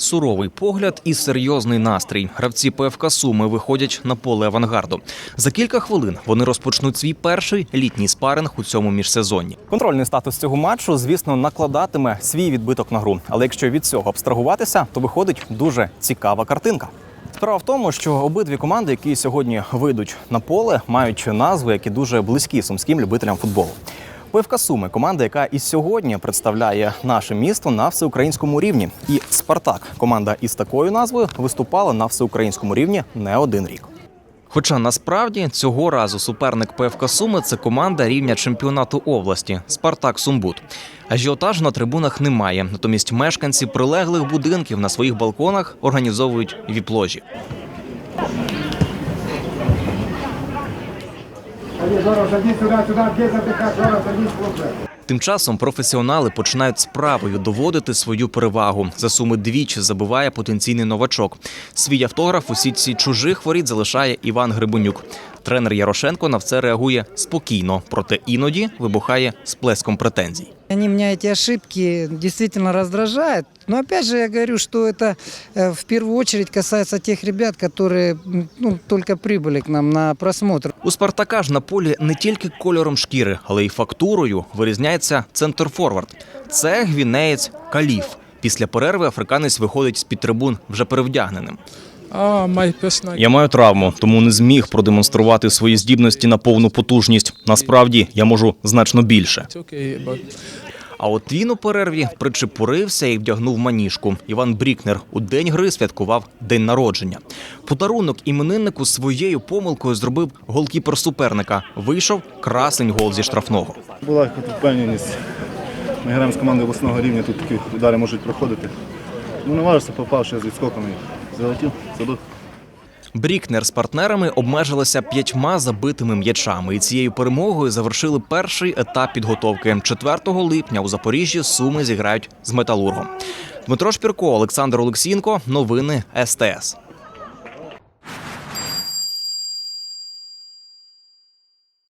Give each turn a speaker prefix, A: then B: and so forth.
A: Суровий погляд і серйозний настрій. Гравці ПФК Суми виходять на поле авангарду. За кілька хвилин вони розпочнуть свій перший літній спаринг у цьому міжсезонні. Контрольний статус цього матчу, звісно, накладатиме свій відбиток на гру. Але якщо від цього абстрагуватися, то виходить дуже цікава картинка. Справа в тому, що обидві команди, які сьогодні вийдуть на поле, мають назви, які дуже близькі сумським любителям футболу. ПФК Суми команда, яка і сьогодні представляє наше місто на всеукраїнському рівні. І Спартак, команда із такою назвою, виступала на всеукраїнському рівні не один рік. Хоча насправді цього разу суперник ПФК Суми це команда рівня чемпіонату області Спартак Сумбут. Ажіотажу на трибунах немає. Натомість мешканці прилеглих будинків на своїх балконах організовують віп-ложі. Тим часом професіонали починають справою доводити свою перевагу. За суми двічі забиває потенційний новачок. Свій автограф у сітці чужих воріт залишає Іван Грибунюк. Тренер Ярошенко на все реагує спокійно, проте іноді вибухає сплеском претензій.
B: Они меня эти ошибки действительно раздражают. Но опять же я говорю, что это э, в первую очередь касается тех ребят, которые м, ну, только прибыли к нам на просмотр.
A: У Спартака ж на полі не тільки кольором шкіри, але й фактурою вирізняється центр-форвард. Це гвінеєць Каліф. Після перерви африканець виходить з під трибун вже перевдягненим. Я маю травму, тому не зміг продемонструвати свої здібності на повну потужність. Насправді я можу значно більше. А от він у перерві причепурився і вдягнув маніжку. Іван Брікнер у день гри святкував день народження. Подарунок імениннику своєю помилкою зробив голкіпер суперника. Вийшов красень гол зі штрафного.
C: Була впевненість. Ми граємо з командою обласного рівня, тут такі удари можуть проходити. Ну, не важко, попав ще з відскоками. Залетів, садок.
A: Брікнер з партнерами обмежилися п'ятьма забитими м'ячами, і цією перемогою завершили перший етап підготовки. 4 липня у Запоріжжі суми зіграють з металургом. Дмитро Шпірко, Олександр Олексінко, Новини СТС.